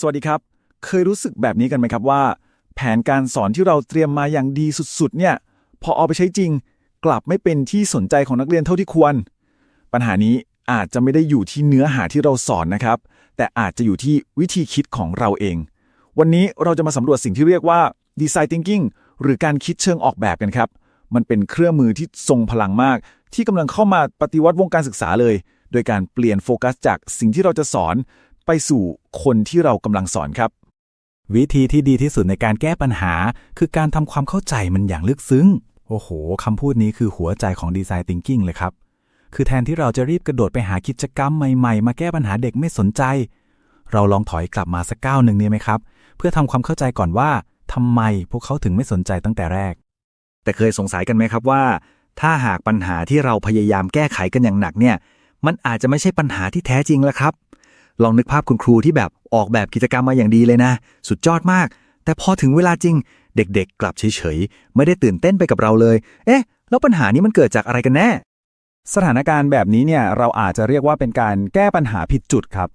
สวัสดีครับ เคยรู้สึกแบบนี้กันไหมครับว่า แผนการสอนที่เราเตรียมมาอย่างดีสุดๆ เนี่ย พอเอาไปใช้จริง กลับไม่เป็นที่สนใจของนักเรียนเท่าที่ควร ปัญหานี้อาจจะไม่ได้อยู่ที่เนื้อหาที่เราสอนนะครับ แต่อาจจะอยู่ที่วิธีคิดของเราเอง วันนี้เราจะมาสำรวจสิ่งที่เรียกว่า design thinking หรือการคิดเชิงออกแบบกันครับ มันเป็นเครื่องมือที่ทรงพลังมาก ที่กำลังเข้ามาปฏิวัติวงการศึกษาเลย โดยการเปลี่ยนโฟกัสจากสิ่งที่เราจะสอน ไปสู่คนที่เรากำลังสอนครับ วิธีที่ดีที่สุดในการแก้ปัญหา คือการทำความเข้าใจมันอย่างลึกซึ้ง โอ้โหคำพูดนี้คือหัวใจของดีไซน์ thinking เลยครับ คือแทนที่เราจะรีบกระโดดไปหากิจกรรมใหม่ๆ มาแก้ปัญหาเด็กไม่สนใจ เราลองถอยกลับมาสักก้าวหนึ่งนี่ไหมครับ เพื่อทำความเข้าใจก่อนว่าทำไมพวกเขาถึงไม่สนใจตั้งแต่แรก แต่เคยสงสัยกันไหมครับว่า ถ้าหากปัญหาที่เราพยายามแก้ไขกันอย่างหนักเนี่ย มันอาจจะไม่ใช่ปัญหาที่แท้จริงแล้วครับ ลองนึกภาพคุณครูที่แบบออกแบบกิจกรรมมาอย่างดีเลยนะ สุดยอดมาก แต่พอถึงเวลาจริง เด็กๆ กลับเฉยๆ ไม่ได้ตื่นเต้นไปกับเราเลย เอ๊ะ แล้วปัญหานี้มันเกิดจากอะไรกันแน่ สถานการณ์แบบนี้เนี่ยเราอาจจะเรียกว่าเป็นการแก้ปัญหาผิดจุดครับ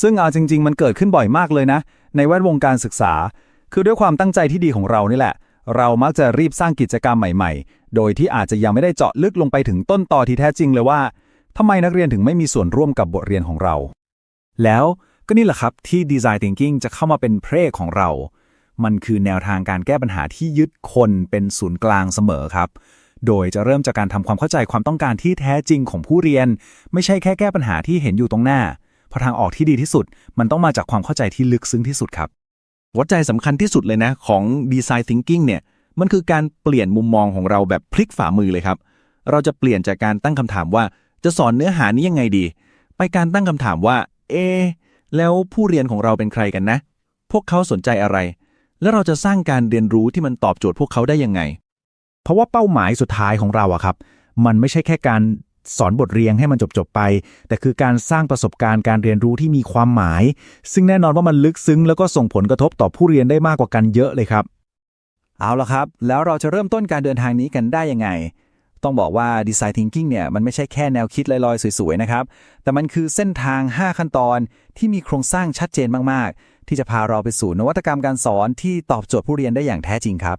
ซึ่งเอาจริง ๆ มันเกิดขึ้นบ่อยมากเลยนะ ในแวดวงการศึกษา คือด้วยความตั้งใจที่ดีของเรานี่แหละ เรามักจะรีบสร้างกิจกรรมใหม่ ๆ โดยที่อาจจะยังไม่ได้เจาะลึกลงไปถึงต้นตอที่แท้จริงเลยว่าทำไมนักเรียนถึงไม่มีส่วนร่วมกับบทเรียนของเรา แล้วก็นี่แหละครับที่ Design Thinking จะเข้ามาเป็นเพรของเรา มันคือแนวทางการแก้ปัญหาที่ยึดคนเป็นศูนย์กลางเสมอครับ โดยจะเริ่มจากการทำความเข้าใจความต้องการที่แท้จริงของผู้เรียน ไม่ใช่แค่แก้ปัญหาที่เห็นอยู่ตรงหน้า เพราะทางออกที่ดีที่สุด มันต้องมาจากความเข้าใจที่ลึกซึ้งที่สุดครับหัวใจสำคัญที่สุดเลยนะของ Design Thinking เนี่ยมันคือการเปลี่ยนมุมมองของเราแบบพลิกฝ่ามือเลยครับ เราจะเปลี่ยนจากการตั้งคำถามว่าจะสอนเนื้อหานี้ยังไงดี ไปการตั้งคำถามว่า เอะแล้วผู้เรียนของเราเป็นใครกันนะ พวกเขาสนใจอะไร แล้วเราจะสร้างการเรียนรู้ที่มันตอบโจทย์พวกเขาได้ยังไง เพราะว่าเป้าหมายสุดท้ายของเราอะครับ มันไม่ใช่แค่การสอนบทเรียนให้มันจบ ๆ ไป แต่คือการสร้างประสบการณ์การเรียนรู้ที่มีความหมาย ซึ่งแน่นอนว่ามันลึกซึ้ง แล้วก็ส่งผลกระทบต่อผู้เรียนได้มากกว่ากันเยอะเลยครับ เอาละครับ แล้วเราจะเริ่มต้นการเดินทางนี้กันได้ยังไง ต้องบอกว่า Design Thinking เนี่ยมันไม่ใช่แค่แนวคิดลอยๆ สวยๆ นะครับ แต่มันคือเส้นทาง 5 ขั้นตอนที่มีโครงสร้างชัดเจนมากๆ ที่จะพาเราไปสู่นวัตกรรมการสอนที่ตอบโจทย์ผู้เรียนได้อย่างแท้จริงครับ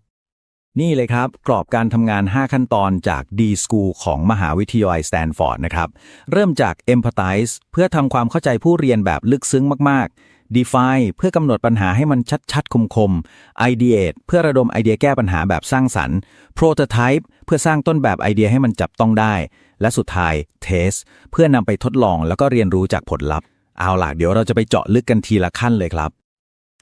นี่เลยครับ กรอบการทำงาน 5 ขั้นตอนจาก D School ของมหาวิทยาลัยสแตนฟอร์ดนะครับ เริ่มจาก Empathize เพื่อทำความเข้าใจผู้เรียนแบบลึกซึ้งมากๆ Define เพื่อกำหนดปัญหาให้มันชัดๆ คมๆ Ideate เพื่อระดมไอเดียแก้ปัญหาแบบสร้างสรรค์ Prototype เพื่อสร้างต้นแบบไอเดียให้มันจับต้องได้ และสุดท้าย Test เพื่อนำไปทดลองแล้วก็เรียนรู้จากผลลัพธ์ เอาล่ะเดี๋ยวเราจะไปเจาะลึกกันทีละขั้นเลยครับ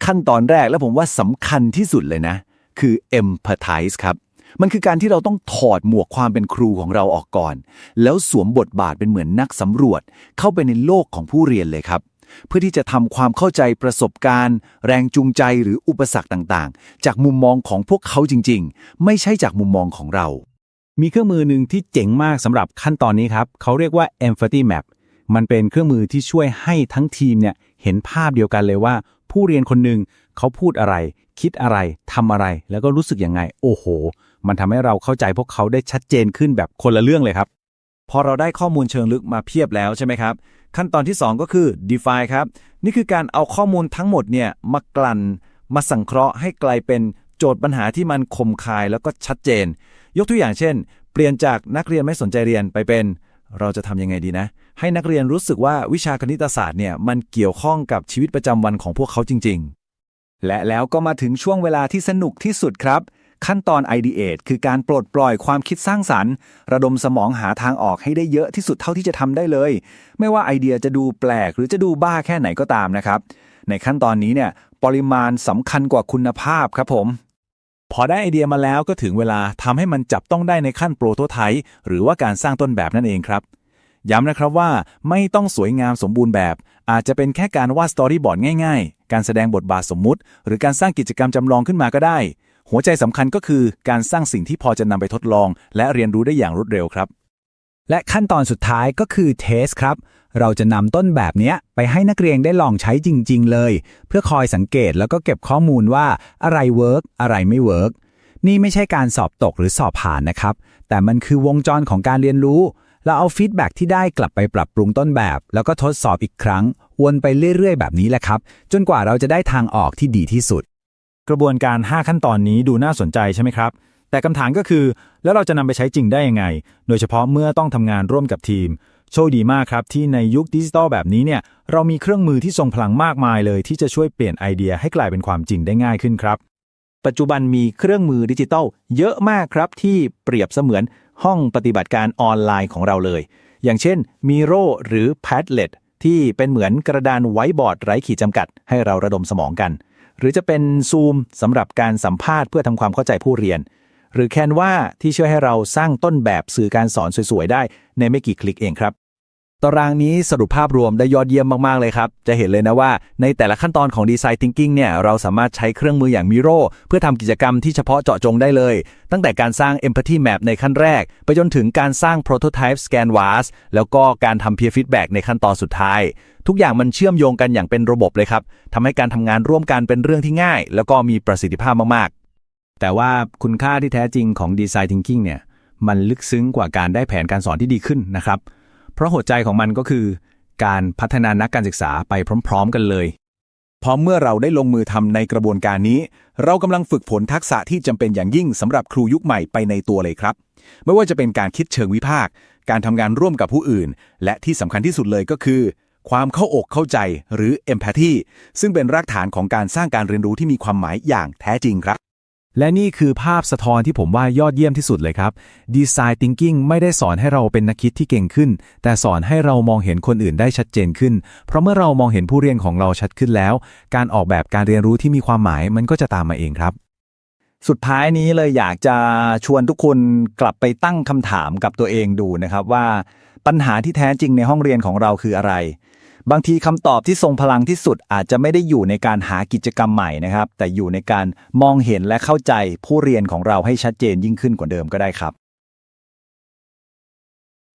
ขั้นตอนแรกและผมว่าสำคัญที่สุดเลยนะ คือ empathize ครับมันคือการที่เราต้องถอดหมวกความเป็นครูของเราออกก่อน แล้วสวมบทบาทเป็นเหมือนนักสำรวจ เข้าไปในโลกของผู้เรียนเลยครับ เพื่อที่จะทำความเข้าใจประสบการณ์ แรงจูงใจหรืออุปสรรคต่างๆ จากมุมมองของพวกเขาจริง ๆ ไม่ใช่จากมุมมองของเรา มีเครื่องมือหนึ่งที่เจ๋งมากสำหรับขั้นตอนนี้ครับ เขาเรียกว่า empathy map มันเป็นเครื่องมือที่ช่วยให้ทั้งทีมเนี่ยเห็นภาพเดียวกันเลยว่า ผู้เรียนคนหนึ่งเขาพูดอะไร คิดอะไรทำอะไร แล้วก็รู้สึกยังไง โอ้โห มันทำให้เราเข้าใจพวกเขาได้ชัดเจนขึ้นแบบคนละเรื่องเลยครับ พอเราได้ข้อมูลเชิงลึกมาเพียบแล้วใช่ไหมครับ ขั้นตอนที่ 2 ก็คือ define ครับ นี่คือการเอาข้อมูลทั้งหมดเนี่ยมากลั่น มาสังเคราะห์ให้กลายเป็นโจทย์ปัญหาที่มันคมคายแล้วก็ชัดเจน ยกตัวอย่างเช่น เปลี่ยนจากนักเรียนไม่สนใจเรียนไปเป็น เราจะทำยังไงดีนะ ให้นักเรียนรู้สึกว่าวิชาคณิตศาสตร์เนี่ยมันเกี่ยวข้องกับชีวิตประจำวันของพวกเขาจริง ๆ และแล้วก็มาถึงช่วงเวลาที่สนุกที่สุดครับ ขั้นตอน ideate คือการปลดปล่อยความคิดสร้างสรรค์ ระดมสมองหาทางออกให้ได้เยอะที่สุดเท่าที่จะทำได้เลย ไม่ว่าไอเดียจะดูแปลกหรือจะดูบ้าแค่ไหนก็ตามนะครับ ในขั้นตอนนี้เนี่ยปริมาณสำคัญกว่าคุณภาพครับผมพอได้ไอเดียมาแล้วก็ถึงเวลาทำให้มันจับต้องได้ในขั้นโปรโตไทป์หรือว่าการสร้างต้นแบบนั่นเองครับ ย้ำนะครับว่าไม่ต้องสวยงามสมบูรณ์แบบ อาจจะเป็นแค่การวาดสตอรี่บอร์ดง่ายๆ การแสดงบทบาทสมมุติ หรือการสร้างกิจกรรมจำลองขึ้นมาก็ได้ หัวใจสำคัญก็คือการสร้างสิ่งที่พอจะนำไปทดลอง และเรียนรู้ได้อย่างรวดเร็วครับ และขั้นตอนสุดท้ายก็คือเทสครับ เราจะนำต้นแบบนี้ไปให้นักเรียนได้ลองใช้จริง ๆ เลย เพื่อคอยสังเกตแล้วก็เก็บข้อมูลว่าอะไรเวิร์กอะไรไม่เวิร์กนี่ไม่ใช่การสอบตกหรือสอบผ่านนะครับ แต่มันคือวงจรของการเรียนรู้ เราเอาฟีดแบ็กที่ได้กลับไปปรับปรุงต้นแบบ แล้วก็ทดสอบอีกครั้ง วนไปเรื่อยๆ แบบนี้แหละครับ จนกว่าเราจะได้ทางออกที่ดีที่สุด กระบวนการ 5 ขั้นตอนนี้ดูน่าสนใจใช่ไหมครับ แต่คำถามก็คือ แล้วเราจะนำไปใช้จริงได้ยังไง โดยเฉพาะเมื่อต้องทำงานร่วมกับทีม โชคดีมากครับ ที่ในยุคดิจิตอลแบบนี้เนี่ยเรามีเครื่องมือที่ทรงพลังมากมายเลย ที่จะช่วยเปลี่ยนไอเดียให้กลายเป็นความจริงได้ง่ายขึ้นครับ ปัจจุบันมีเครื่องมือดิจิตอลเยอะมากครับที่เปรียบเสมือนห้องปฏิบัติการออนไลน์ของเราเลย อย่างเช่น Miro หรือ Padlet ที่เป็นเหมือนกระดานไว้บอร์ดไร้ขีดจำกัด ให้เราระดมสมองกัน หรือจะเป็นซูมสำหรับการสัมภาษณ์เพื่อทำความเข้าใจผู้เรียน หรือแคนว่าที่ช่วยให้เราสร้างต้นแบบสื่อการสอนสวยๆ ได้ในไม่กี่คลิกเองครับ ตารางนี้สรุปภาพรวมได้ยอดเยี่ยมมาก ๆ เลยครับ จะเห็นเลยนะว่าในแต่ละขั้นตอนของ Design Thinking เนี่ยเราสามารถใช้เครื่องมืออย่าง Miro เพื่อทำกิจกรรมที่เฉพาะเจาะจงได้เลย ตั้งแต่การสร้าง Empathy Map ในขั้นแรก ไปจนถึงการสร้าง Prototype Canvas แล้วก็การทำ Peer Feedback ในขั้นตอนสุดท้าย ทุกอย่างมันเชื่อมโยงกันอย่างเป็นระบบเลยครับทำให้การทำงานร่วมกันเป็นเรื่องที่ง่าย แล้วก็มีประสิทธิภาพมากๆ แต่ว่าคุณค่าที่แท้จริงของ Design Thinking เนี่ยมันลึกซึ้งกว่าการได้แผนการสอนที่ดีขึ้นนะครับ เพราะหัวใจของมันก็คือ การพัฒนานักการศึกษาไปพร้อม ๆ กันเลยพอเมื่อเราได้ลงมือทำในกระบวนการนี้ เรากำลังฝึกผลทักษะที่จำเป็นอย่างยิ่งสำหรับครูยุคใหม่ไปในตัวเลยครับ ไม่ว่าจะเป็นการคิดเชิงวิพากษ์การทำงานร่วมกับผู้อื่น และที่สำคัญที่สุดเลยก็คือ ความเข้าอกเข้าใจหรือ empathy ซึ่งเป็นรากฐานของการสร้างการเรียนรู้ที่มีความหมายอย่างแท้จริงครับ และนี่คือภาพสะท้อนที่ผมว่ายอดเยี่ยมที่สุดเลยครับ Design Thinking ไม่ได้สอนให้เราเป็นนักคิดที่เก่งขึ้น แต่สอนให้เรามองเห็นคนอื่นได้ชัดเจนขึ้น เพราะเมื่อเรามองเห็นผู้เรียนของเราชัดขึ้นแล้ว การออกแบบการเรียนรู้ที่มีความหมายมันก็จะตามมาเองครับ สุดท้ายนี้เลยอยากจะชวนทุกคนกลับไปตั้งคำถามกับตัวเองดูนะครับว่า ปัญหาที่แท้จริงในห้องเรียนของเราคืออะไร บางทีคำตอบที่ทรงพลังที่สุดอาจจะไม่ได้อยู่ในการหากิจกรรมใหม่นะครับ แต่อยู่ในการมองเห็นและเข้าใจผู้เรียนของเราให้ชัดเจนยิ่งขึ้นกว่าเดิมก็ได้ครับ